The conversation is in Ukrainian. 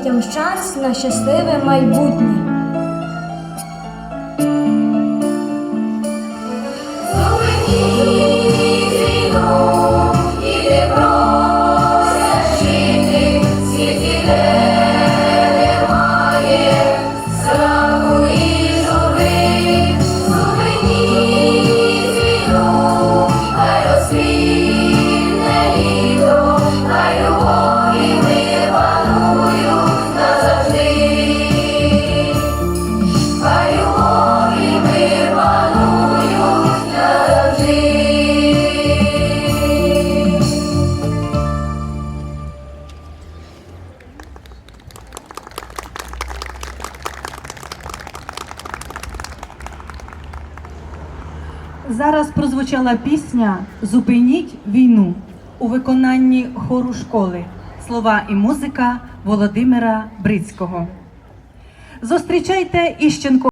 дітям щастя щасливе майбутнє. зараз прозвучала пісня Зупиніть війну у виконанні хору школи. Слова і музика Володимира Брицького. Зустрічайте Іщенко.